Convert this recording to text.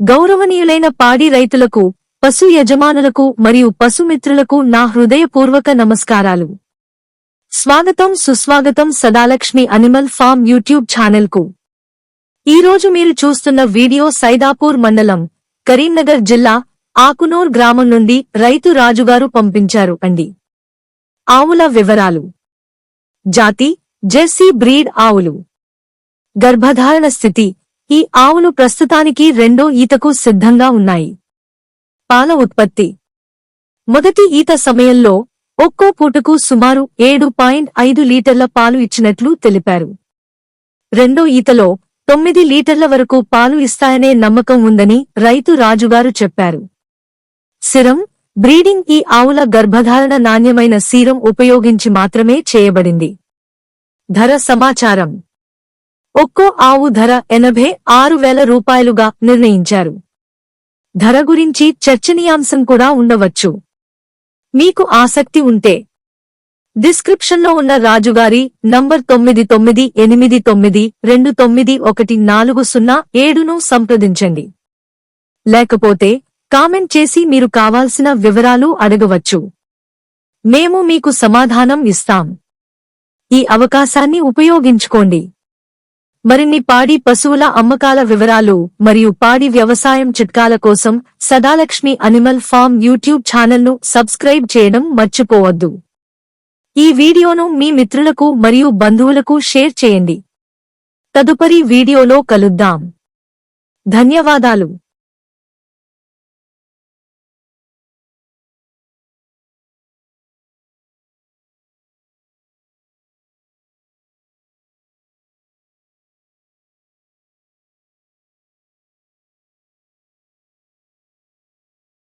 గౌరవనీయులైన పాడి రైతులకు పశు యజమానులకు మరియు పశుమిత్రులకు నా హృదయపూర్వక నమస్కారాలు. స్వాగతం సుస్వాగతం సదాలక్ష్మి అనిమల్ ఫామ్ యూట్యూబ్ ఛానల్కు. ఈరోజు మీరు చూస్తున్న వీడియో సైదాపూర్ మండలం కరీంనగర్ జిల్లా ఆకునూర్ గ్రామం నుండి రైతు రాజుగారు పంపించారు అండి. ఆవుల వివరాలు. జాతి జెర్సీ బ్రీడ్ ఆవులు. గర్భధారణ స్థితి ఈ ఆవులు ప్రస్తుతానికి రెండో ఈతకు సిద్ధంగా ఉన్నాయి. పాల ఉత్పత్తి. మొదటి ఈత సమయంలో ఒక్కో పూటకు సుమారు ఏడు పాయింట్ ఐదు లీటర్ల పాలు ఇచ్చినట్లు తెలిపారు. రెండో ఈతలో తొమ్మిది లీటర్ల వరకు పాలు ఇస్తాయనే నమ్మకం ఉందని రైతు రాజుగారు చెప్పారు. సిరం బ్రీడింగ్ ఈ ఆవుల గర్భధారణ నాణ్యమైన సీరం ఉపయోగించి మాత్రమే చేయబడింది. ధర సమాచారం. ఒక్కో ఆవు ధర ఎనభై ఆరు వేల రూపాయలుగా నిర్ణయించారు. ధర గురించి చర్చనీయాంశం కూడా ఉండవచ్చు. మీకు ఆసక్తి ఉంటే డిస్క్రిప్షన్లో ఉన్న రాజుగారి నంబర్ తొమ్మిది తొమ్మిది ఎనిమిది తొమ్మిది రెండు తొమ్మిది ఒకటి నాలుగు సున్నా ఏడును సంప్రదించండి. లేకపోతే కామెంట్ చేసి మీరు కావాల్సిన వివరాలు అడగవచ్చు. మేము మీకు సమాధానం ఇస్తాం. ఈ అవకాశాన్ని ఉపయోగించుకోండి. మరిన్ని పాడి పశువుల అమ్మకాల వివరాలు మరియు పాడి వ్యవసాయం చిట్కాల కోసం సదాలక్ష్మి అనిమల్ ఫామ్ యూట్యూబ్ ఛానల్ను సబ్స్క్రైబ్ చేయడం మర్చిపోవద్దు. ఈ వీడియోను మీ మిత్రులకు మరియు బంధువులకు షేర్ చేయండి. తదుపరి వీడియోలో కలుద్దాం. ధన్యవాదాలు.